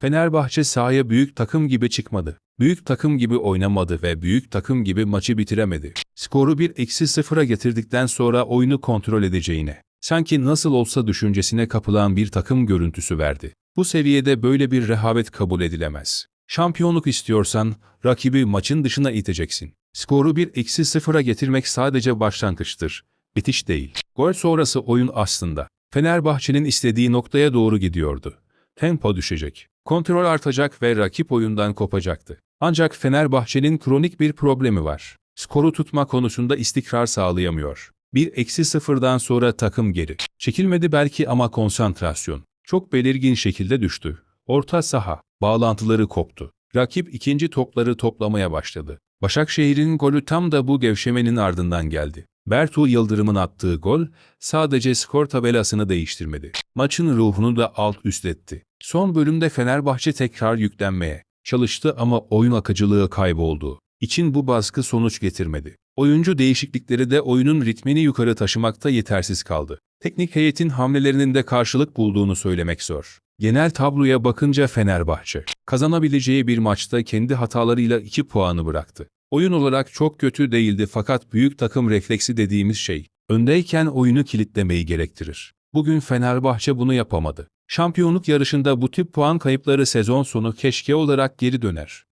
Fenerbahçe sahaya büyük takım gibi çıkmadı. Büyük takım gibi oynamadı ve büyük takım gibi maçı bitiremedi. Skoru bir eksi sıfıra getirdikten sonra oyunu kontrol edeceğine, sanki nasıl olsa düşüncesine kapılan bir takım görüntüsü verdi. Bu seviyede böyle bir rehavet kabul edilemez. Şampiyonluk istiyorsan, rakibi maçın dışına iteceksin. Skoru bir eksi sıfıra getirmek sadece başlangıçtır, bitiş değil. Gol sonrası oyun aslında, Fenerbahçe'nin istediği noktaya doğru gidiyordu. Tempo düşecek, kontrol artacak ve rakip oyundan kopacaktı. Ancak Fenerbahçe'nin kronik bir problemi var. Skoru tutma konusunda istikrar sağlayamıyor. Bir eksi sıfırdan sonra takım geri. Çekilmedi belki ama konsantrasyon. Çok belirgin şekilde düştü. Orta saha, bağlantıları koptu. Rakip ikinci topları toplamaya başladı. Başakşehir'in golü tam da bu gevşemenin ardından geldi. Bertu Yıldırım'ın attığı gol sadece skor tabelasını değiştirmedi. Maçın ruhunu da alt üst etti. Son bölümde Fenerbahçe tekrar yüklenmeye çalıştı ama oyun akıcılığı kayboldu. İçin bu baskı sonuç getirmedi. Oyuncu değişiklikleri de oyunun ritmini yukarı taşımakta yetersiz kaldı. Teknik heyetin hamlelerinin de karşılık bulduğunu söylemek zor. Genel tabloya bakınca Fenerbahçe, kazanabileceği bir maçta kendi hatalarıyla 2 puanı bıraktı. Oyun olarak çok kötü değildi fakat büyük takım refleksi dediğimiz şey, öndeyken oyunu kilitlemeyi gerektirir. Bugün Fenerbahçe bunu yapamadı. Şampiyonluk yarışında bu tip puan kayıpları sezon sonu keşke olarak geri döner.